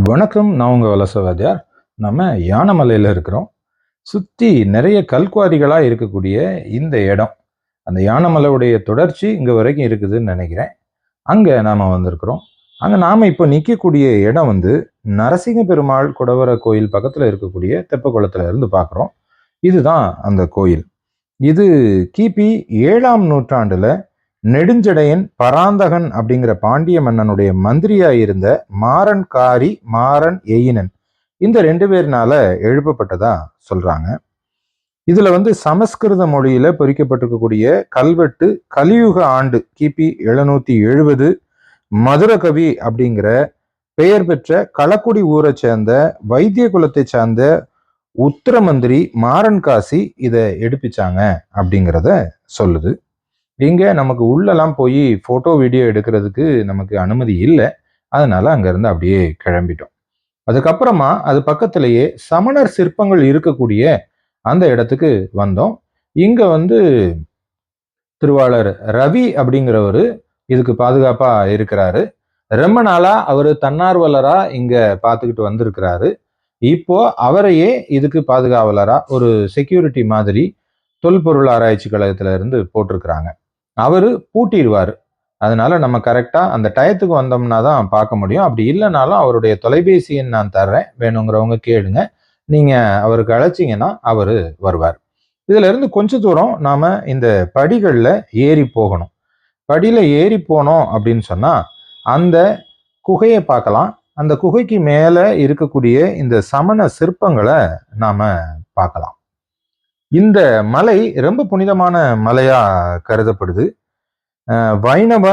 வணக்கம் நான் உங்கள் வலசவாதியார் நம்ம யானமலையில் இருக்கிறோம். சுற்றி நிறைய கல்குவாரிகளாக இருக்கக்கூடிய இந்த இடம். அந்த யானமலையுடைய தொடர்ச்சி இங்கே வரைக்கும் இருக்குதுன்னு நினைக்கிறேன். அங்கே நாம் வந்திருக்கிறோம். அங்கே நாம் இப்போ நிற்கக்கூடிய இடம் வந்து நரசிங்க பெருமாள் குடவர கோயில் பக்கத்தில் இருக்கக்கூடிய தெப்பக்குளத்தில் இருந்து பார்க்குறோம் இதுதான் அந்த கோயில். இது கிபி ஏழாம் நூற்றாண்டில் நெடுஞ்சடையன் பராந்தகன் அப்படிங்கிற பாண்டிய மன்னனுடைய மந்திரியா இருந்த மாறன் காரி மாறன் எயினன் இந்த ரெண்டு பேர்னால எழுப்பப்பட்டதா சொல்றாங்க. இதுல வந்து சமஸ்கிருத மொழியில பொறிக்கப்பட்டிருக்கக்கூடிய கல்வெட்டு கலியுக ஆண்டு கிபி எழுநூத்தி எழுபது மதுரகவி அப்படிங்கிற பெயர் பெற்ற களக்குடி ஊரை சேர்ந்த வைத்திய குலத்தை சார்ந்த உத்தரமந்திரி மாறன் காசி இதை எடுப்பிச்சாங்க அப்படிங்கிறத சொல்லுது. இங்கே நமக்கு உள்ளெல்லாம் போய் ஃபோட்டோ வீடியோ எடுக்கிறதுக்கு நமக்கு அனுமதி இல்லை. அதனால் அங்கேருந்து அப்படியே கிளம்பிட்டோம். அதுக்கப்புறமா அது பக்கத்திலேயே சமணர் சிற்பங்கள் இருக்கக்கூடிய அந்த இடத்துக்கு வந்தோம். இங்கே வந்து திருவாளர் ரவி அப்படிங்கிறவர் இதுக்கு பாதுகாப்பாக இருக்கிறாரு. ரொம்ப நாளாக அவர் தன்னார்வலராக இங்கே பார்த்துக்கிட்டு வந்திருக்கிறாரு. இப்போ அவரையே இதுக்கு பாதுகாவலராக ஒரு செக்யூரிட்டி மாதிரி தொல்பொருள் ஆராய்ச்சி கழகத்துல இருந்து போட்டிருக்கிறாங்க. அவர் பூட்டிடுவார். அதனால நம்ம கரெக்டாக அந்த டயத்துக்கு வந்தோம்னா தான் பார்க்க முடியும். அப்படி இல்லைனாலும் அவருடைய தொலைபேசி எண் நான் தர்றேன். வேணுங்கிறவங்க கேளுங்க. நீங்கள் அவருக்கு அழைச்சிங்கன்னா அவர் வருவார். இதிலிருந்து கொஞ்ச தூரம் நாம் இந்த படிகளில் ஏறி போகணும். படியில் ஏறி போனோம் அப்படின்னு சொன்னால் அந்த குகையை பார்க்கலாம். அந்த குகைக்கு மேலே இருக்கக்கூடிய இந்த சமண சிற்பங்களை நாம் பார்க்கலாம். இந்த மலை ரொம்ப புனிதமான மலையா கருதப்படுது. வைணவ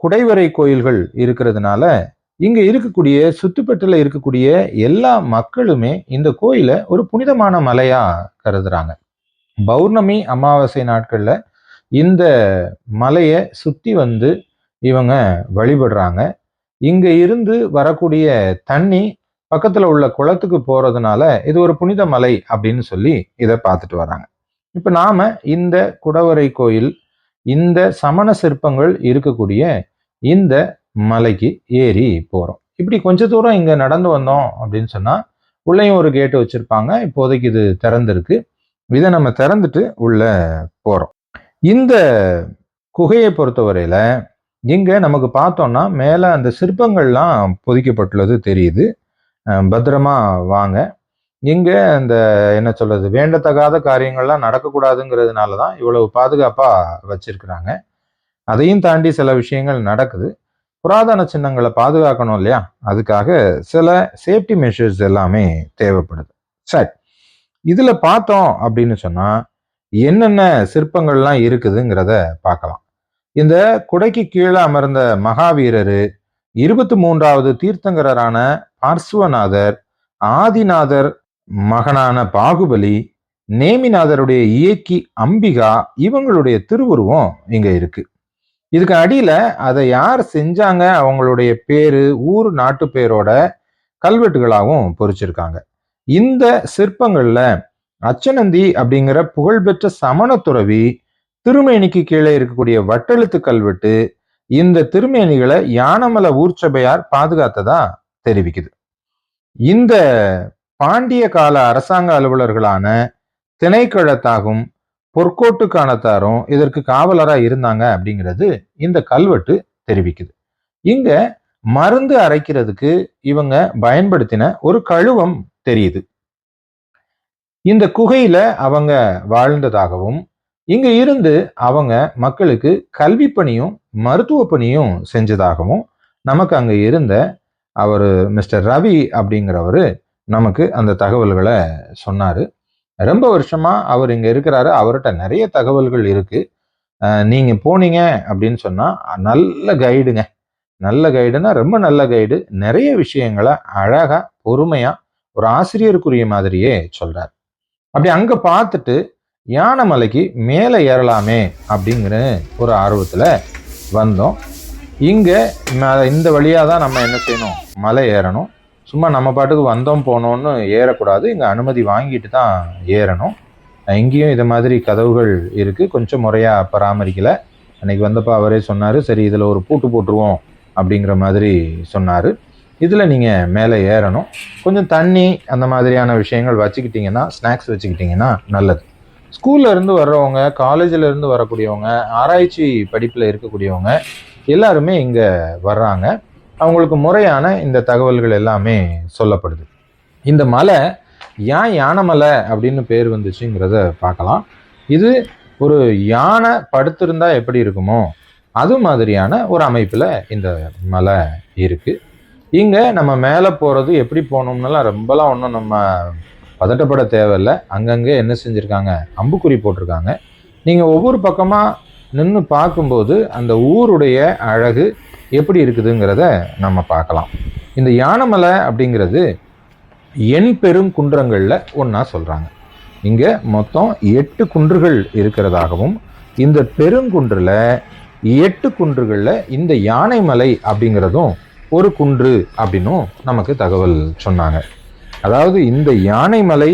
குடைவரை கோயில்கள் இருக்கிறதுனால இங்க இருக்கக்கூடிய சுத்துப்பட்டுல இருக்கக்கூடிய எல்லா மக்களுமே இந்த கோயிலை ஒரு புனிதமான மலையா கருதுறாங்க. பௌர்ணமி அமாவாசை நாட்கள்ல இந்த மலையை சுத்தி வந்து இவங்க வழிபடுறாங்க. இங்க இருந்து வரக்கூடிய தண்ணி பக்கத்தில் உள்ள குளத்துக்கு போகிறதுனால இது ஒரு புனித மலை அப்படின்னு சொல்லி இதை பார்த்துட்டு வராங்க. இப்போ நாம் இந்த குடவரை கோயில் இந்த சமண சிற்பங்கள் இருக்கக்கூடிய இந்த மலைக்கு ஏறி போகிறோம் இப்படி கொஞ்ச தூரம் இங்கே நடந்து வந்தோம் அப்படின்னு சொன்னால் உள்ளேயும் ஒரு கேட்டு வச்சுருப்பாங்க. இப்போதைக்கு இது திறந்துருக்கு. இதை நம்ம திறந்துட்டு உள்ளே போகிறோம் இந்த குகையை பொறுத்தவரையில் இங்கே நமக்கு பார்த்தோம்னா மேலே அந்த சிற்பங்கள்லாம் பொதிக்கப்பட்டுள்ளது தெரியுது. பத்திரமா வாங்க. இங்கே அந்த என்ன சொல்றது வேண்டத்தகாத காரியங்கள்லாம் நடக்கக்கூடாதுங்கிறதுனால தான் இவ்வளவு பாதுகாப்பாக வச்சிருக்கிறாங்க. அதையும் தாண்டி சில விஷயங்கள் நடக்குது. புராதன சின்னங்களை பாதுகாக்கணும் இல்லையா? அதுக்காக சில சேஃப்டி மெஷர்ஸ் எல்லாமே தேவைப்படுது. சரி இதில் பார்த்தோம் அப்படின்னு சொன்னால் என்னென்ன சிற்பங்கள்லாம் இருக்குதுங்கிறத பார்க்கலாம். இந்த குடைக்கு கீழே அமர்ந்த மகாவீரர் இருபத்தி மூன்றாவது தீர்த்தங்கரரான பார்ஸ்வநாதர் ஆதிநாதர் மகனான பாகுபலி நேமிநாதருடைய இயக்கி அம்பிகா இவங்களுடைய திருவுருவம் இங்க இருக்கு. இதுக்கு அடியில அதை யார் செஞ்சாங்க? அவங்களுடைய பேரு ஊர் நாட்டு பேரோட கல்வெட்டுகளாகவும் பொறிச்சிருக்காங்க. இந்த சிற்பங்கள்ல அச்சனந்தி அப்படிங்கிற புகழ்பெற்ற சமண துறவி திருமேனிக்கு கீழே இருக்கக்கூடிய வட்டெழுத்து கல்வெட்டு இந்த திருமேனிகளை யானமல ஊர்ச்சபையார் பாதுகாத்ததா? தெரிவிக்குது. இந்த பாண்டிய கால அரசாங்க அலுவலர்களான திணைக்கழத்தாகும் பொற்கோட்டுக்கானத்தாரும் இதற்கு காவலரா இருந்தாங்க அப்படிங்கிறது இந்த கல்வெட்டு தெரிவிக்குது. இங்க மருந்து அரைக்கிறதுக்கு இவங்க பயன்படுத்தின ஒரு கழுவம் தெரியுது. இந்த குகையில அவங்க வாழ்ந்ததாகவும் இங்க இருந்து அவங்க மக்களுக்கு கல்வி பணியும் மருத்துவ பணியும் செஞ்சதாகவும் நமக்கு அங்க இருந்த அவர் மிஸ்டர் ரவி அப்படிங்கிறவர் நமக்கு அந்த தகவல்களை சொன்னார். ரொம்ப வருஷமாக அவர் இங்கே இருக்கிறாரு. அவர்கிட்ட நிறைய தகவல்கள் இருக்குது நீங்கள் போனீங்க அப்படின்னு சொன்னால் நல்ல கைடுங்க. நல்ல கைடுனா ரொம்ப நல்ல கைடு. நிறைய விஷயங்களை அழகாக பொறுமையாக ஒரு ஆசிரியருக்குரிய மாதிரியே சொல்கிறார் அப்படி அங்கே பார்த்துட்டு யானைமலைக்கு மேலே ஏறலாமே அப்படிங்கிற ஒரு ஆர்வத்தில் வந்தோம். இங்கே இந்த வழியாக தான் நம்ம என்ன செய்யணும்? மலை ஏறணும். சும்மா நம்ம பாட்டுக்கு வந்தோம் போனோம்னு ஏறக்கூடாது. இங்கே அனுமதி வாங்கிட்டு தான் ஏறணும். இங்கேயும் இது மாதிரி கதவுகள் இருக்குது கொஞ்சம் முறையாக பராமரிக்கலை. அன்னைக்கு வந்தப்போ அவரே சொன்னார் சரி இதில் ஒரு பூட்டு போட்டுருவோம் அப்படிங்கிற மாதிரி சொன்னார். இதில் நீங்கள் மேலே ஏறணும். கொஞ்சம் தண்ணி அந்த மாதிரியான விஷயங்கள் வச்சுக்கிட்டிங்கன்னா ஸ்நாக்ஸ் வச்சுக்கிட்டிங்கன்னா நல்லது. ஸ்கூல்லேருந்து வர்றவங்க காலேஜில் இருந்து வரக்கூடியவங்க ஆராய்ச்சி படிப்பில் இருக்கக்கூடியவங்க எல்லாருமே இங்கே வர்றாங்க. அவங்களுக்கு முறையான இந்த தகவல்கள் எல்லாமே சொல்லப்படுது. இந்த மலை ஏன் யானை மலை அப்படின்னு பேர் வந்துச்சுங்கிறத பார்க்கலாம். இது ஒரு யானை படுத்திருந்தா எப்படி இருக்குமோ அது மாதிரியான ஒரு அமைப்பில் இந்த மலை இருக்குது இங்கே நம்ம மேலே போகிறது எப்படி போகணும்னுலாம் ரொம்பலாம் ஒன்றும் நம்ம பதட்டப்பட தேவையில்லை. அங்கங்கே என்ன செஞ்சுருக்காங்க? அம்புக்குறி போட்டிருக்காங்க. நீங்கள் ஒவ்வொரு பக்கமாக நின்று பார்க்கும்போது அந்த ஊருடைய அழகு எப்படி இருக்குதுங்கிறத நம்ம பார்க்கலாம். இந்த யானைமலை அப்படிங்கிறது எண் பெரும் குன்றங்களில் ஒன்றா சொல்கிறாங்க இங்கே மொத்தம் எட்டு குன்றுகள் இருக்கிறதாகவும் இந்த பெருங்குன்றில் எட்டு குன்றுகளில் இந்த யானைமலை அப்படிங்கிறதும் ஒரு குன்று அப்படின்னும் நமக்கு தகவல் சொன்னாங்க. அதாவது இந்த யானைமலை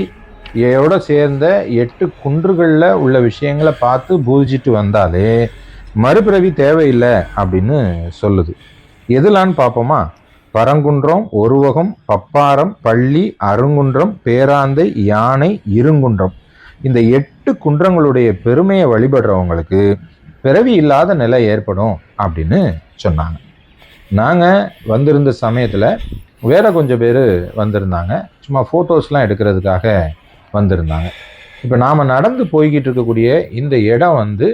இதோட சேர்ந்த எட்டு குன்றுகளில் உள்ள விஷயங்களை பார்த்து பூஜிட்டு வந்தாலே மறுபிறவி தேவையில்லை அப்படின்னு சொல்லுது. எதுலான்னு பார்ப்போமா? பரங்குன்றம் ஒருவகம் பப்பாரம் பள்ளி அருங்குன்றம் பேராந்தை யானை இருங்குன்றம். இந்த எட்டு குன்றங்களுடைய பெருமையை வழிபடுறவங்களுக்கு பிறவி இல்லாத நிலை ஏற்படும் அப்படின்னு சொன்னாங்க. நாங்கள் வந்திருந்த சமயத்தில் வேற கொஞ்சம் பேர் வந்திருந்தாங்க. சும்மா ஃபோட்டோஸ்லாம் எடுக்கிறதுக்காக வந்திருந்தாங்க. இப்போ நாம் நடந்து போய்கிட்டு இருக்கக்கூடிய இந்த இடம் வந்து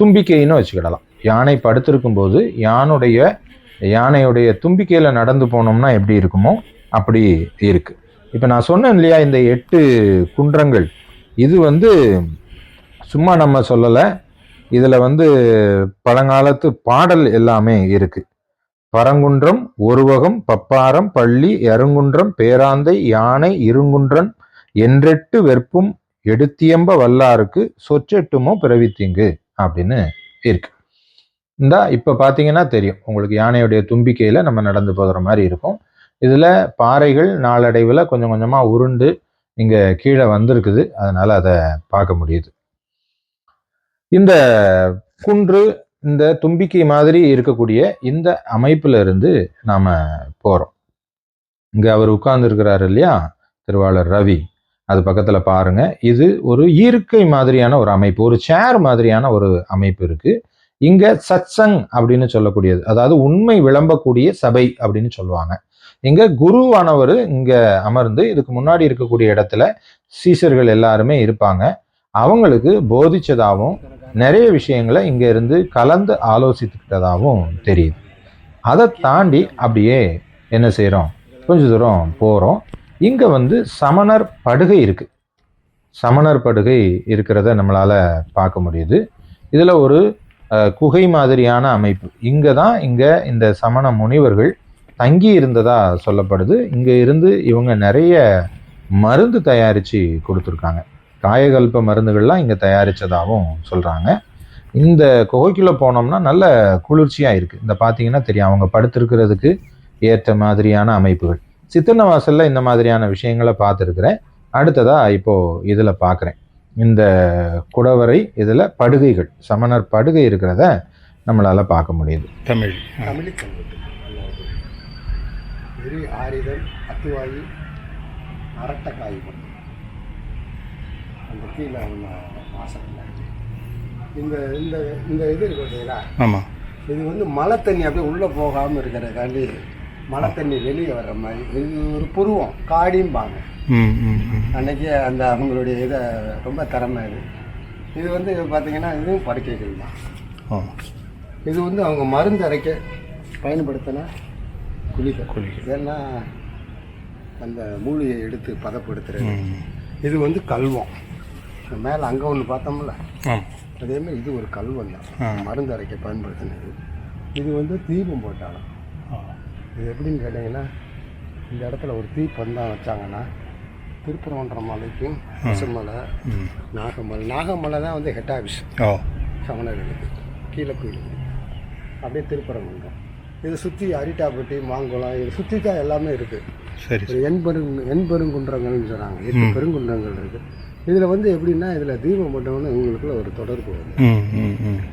தும்பிக்கைன்னு வச்சுக்கிடலாம். யானை படுத்திருக்கும் போது யானுடைய யானையுடைய தும்பிக்கையில் நடந்து போனோம்னா எப்படி இருக்குமோ அப்படி இருக்குது இப்போ நான் சொன்னேன் இல்லையா இந்த எட்டு குன்றங்கள். இது வந்து சும்மா நம்ம சொல்லலை. இதில் வந்து பழங்காலத்து பாடல் எல்லாமே இருக்குது பரங்குன்றம் ஒருவகம் பப்பாரம் பள்ளி எருங்குன்றம் பேராந்தை யானை இருங்குன்றன் என்றெட்டு வெற்பும் எடுத்தியம்ப வல்லாருக்கு சொற்றெட்டுமோ பிறவித்தீங்கு அப்படின்னு இருக்கு. இந்தா இப்போ பார்த்தீங்கன்னா தெரியும். உங்களுக்கு யானையுடைய தும்பிக்கையில் நம்ம நடந்து போகிற மாதிரி இருக்கும். இதில் பாறைகள் நாளடைவில் கொஞ்சம் கொஞ்சமாக உருண்டு இங்கே கீழே வந்திருக்குது. அதனால் அதை பார்க்க முடியுது. இந்த குன்று இந்த தும்பிக்கை மாதிரி இருக்கக்கூடிய இந்த அமைப்புல இருந்து நாம் போகிறோம் இங்கே அவர் உட்கார்ந்துருக்கிறார் இல்லையா? திருவாளர் ரவி. அது பக்கத்தில் பாருங்க. இது ஒரு ஈர்க்கை மாதிரியான ஒரு அமைப்பு ஒரு சேர் மாதிரியான ஒரு அமைப்பு இருக்கு. இங்க சத்சங் அப்படின்னு சொல்லக்கூடியது அதாவது உண்மை விளம்பக்கூடிய சபை அப்படின்னு சொல்லுவாங்க. இங்க குருவானவர் இங்க அமர்ந்து இதுக்கு முன்னாடி இருக்கக்கூடிய இடத்துல சீசர்கள் எல்லாருமே இருப்பாங்க. அவங்களுக்கு போதிச்சதாகவும் நிறைய விஷயங்களை இங்க இருந்து கலந்து ஆலோசித்துக்கிட்டதாகவும் தெரியுது. அதை தாண்டி அப்படியே என்ன செய்கிறோம் கொஞ்ச தூரம் போறோம். இங்கே வந்து சமணர் படுகை இருக்குது சமணர் படுகை இருக்கிறத நம்மளால் பார்க்க முடியுது. இதில் ஒரு குகை மாதிரியான அமைப்பு. இங்கே தான் இங்கே இந்த சமண முனிவர்கள் தங்கி இருந்ததா சொல்லப்படுது. இங்கே இருந்து இவங்க நிறைய மருந்து தயாரித்து கொடுத்துருக்காங்க. காயகல்ப மருந்துகள்லாம் இங்கே தயாரித்ததாகவும் சொல்கிறாங்க இந்த குகைக்குள்ளே போனோம்னா நல்ல குளிர்ச்சியாக இருக்குது இந்த பார்த்தீங்கன்னா தெரியும். அவங்க படுத்திருக்கிறதுக்கு ஏற்ற மாதிரியான அமைப்புகள். சித்தன்ன வாசலில் இந்த மாதிரியான விஷயங்களை பார்த்துருக்குறேன். அடுத்ததாக இப்போது இதில் பார்க்குறேன். இந்த குடவரை இதில் படுகைகள் சமணர் படுகை இருக்கிறத நம்மளால் பார்க்க முடியுது. தமிழ். தமிழ் ஆரிதல் அத்துவாயி அரட்டக்காய் அந்த கீழே வாசலில். இந்த இந்த இந்த இது இருக்கு பார்த்தீங்களா ஆமாம் இது வந்து மழை தண்ணி அப்படியே உள்ளே போகாமல் இருக்கிறதுக்காண்டி மழை தண்ணி வெளியே வர்ற மாதிரி இது ஒரு புருவம் காடிம்பாங்க. அன்னைக்கு அந்த அவங்களுடைய இதை ரொம்ப திறமை இது இது வந்து பார்த்தீங்கன்னா இதுவும் படுக்கைகள் தான். இது வந்து அவங்க மருந்து அரைக்க பயன்படுத்தின குளிகை குளிகை. ஏன்னா அந்த மூலிகையை எடுத்து பதப்படுத்துறது. இது வந்து கல்வம். மேலே அங்கே ஒன்று பார்த்தோம்ல? ஆமாம் அதேமாதிரி இது ஒரு கல்வம். தான். மருந்து அரைக்க பயன்படுத்தினது. இது வந்து தீபம் போட்டாலும். இது எப்படின்னு கேட்டிங்கன்னா இந்த இடத்துல ஒரு தீப்பந்தம் வச்சாங்கன்னா திருப்பரங்குன்ற மலைக்கும் பசுமலை நாகமலை நாகமலை தான் வந்து ஹெட் ஆஃபீஸ் சமணர்களுக்கு கீழே கோயிலுக்கு. அப்படியே திருப்பரங்குன்றம். இதை சுற்றி அரிட்டாப்பட்டி மாங்குளம் இதை சுற்றி தான் எல்லாமே இருக்குது சரி ஒரு எண்பெருங் எண்பெருங்குன்றங்கள்னு சொன்னாங்க எட்டு பெருங்குன்றங்கள் இருக்குது இதில் வந்து எப்படின்னா இதில் தீபம் போட்டவொன்னே இவங்களுக்குள்ள ஒரு தொடர்பு வரும்.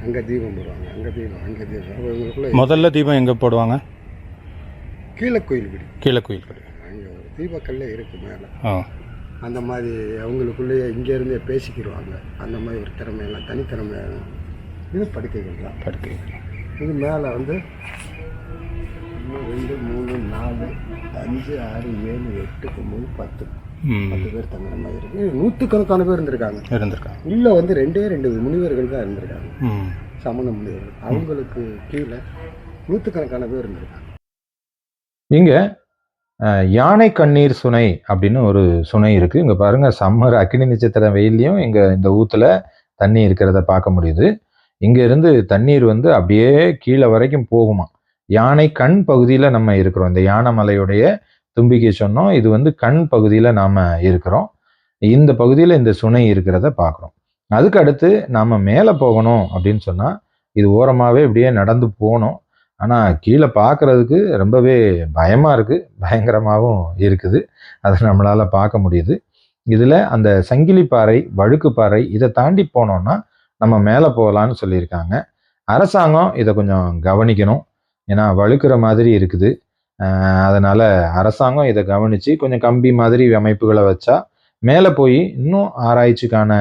அங்கே தீபம் போடுவாங்க அங்கே தீபம் அங்கே தீபம். இவங்களுக்குள்ள முதல்ல தீபம் எங்கே போடுவாங்க? கீழே கோயில்படி கீழே கோயில்படி அங்கே ஒரு தீபக்கல்ல இருக்குது மேலே. ஆ. அந்த மாதிரி அவங்களுக்குள்ளேயே இங்கேருந்தே பேசிக்கிடுவாங்க அந்த மாதிரி ஒரு திறமையெல்லாம் தனித்திறமை இது படுக்கைகள். தான் படுக்கை இது மேலே வந்து ஒன்று ரெண்டு மூணு நாலு அஞ்சு ஆறு ஏழு எட்டு ஒம்பது பத்து. பத்து பேர் தங்குற மாதிரி இருக்கு. நூற்றுக்கணக்கான பேர் இருந்திருக்காங்க. இருந்திருக்காங்க. உள்ளே வந்து ரெண்டே ரெண்டு முனிவர்கள் தான் இருந்திருக்காங்க. ம். சமண முனிவர்கள். அவங்களுக்கு கீழே நூற்றுக்கணக்கான பேர் இருந்திருக்காங்க. இங்கே யானை கண்ணீர் சுனை அப்படின்னு ஒரு சுனை இருக்குது இங்கே பாருங்கள் சம்மர் அக்னி நட்சத்திர வெயிலையும் இங்கே இந்த ஊற்றுல தண்ணி இருக்கிறத பார்க்க முடியுது. இங்கேருந்து தண்ணீர் வந்து அப்படியே கீழே வரைக்கும் போகுமா? யானை கண் பகுதியில் நம்ம இருக்கிறோம். இந்த யானை மலையுடைய தும்பிக்கை சொன்னோம். இது வந்து கண் பகுதியில் நாம் இருக்கிறோம். இந்த பகுதியில் இந்த சுனை இருக்கிறத பார்க்குறோம். அதுக்கு அடுத்து நாம் மேலே போகணும் அப்படின்னு சொன்னால் இது ஓரமாகவே இப்படியே நடந்து போகணும். ஆனால் கீழே பார்க்குறதுக்கு ரொம்பவே பயமாக இருக்குது பயங்கரமாகவும் இருக்குது. அதை நம்மளால் பார்க்க முடியுது. இதில் அந்த சங்கிலி பாறை வழுக்கு பாறை இதை தாண்டி போனோம்னா நம்ம மேலே போகலான்னு சொல்லியிருக்காங்க. அரசாங்கம் இதை கொஞ்சம் கவனிக்கணும். ஏன்னா வழுக்கிற மாதிரி இருக்குது. அதனால் அரசாங்கம் இதை கவனிச்சு கொஞ்சம் கம்பி மாதிரி அமைப்புகளை வச்சா மேலே போய் இன்னும் ஆராய்ச்சிக்கான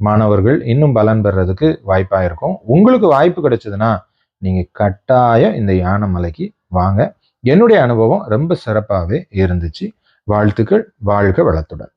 மாணவர்கள் இன்னும் பலன் பெறதுக்கு வாய்ப்பாக இருக்கும். உங்களுக்கு வாய்ப்பு கிடைச்சதுன்னா நீங்கள் கட்டாயம் இந்த யானை மலைக்கு வாங்க. என்னுடைய அனுபவம் ரொம்ப சிறப்பாகவே இருந்துச்சு. வாழ்த்துக்கள் வாழ்க வளத்துடன்.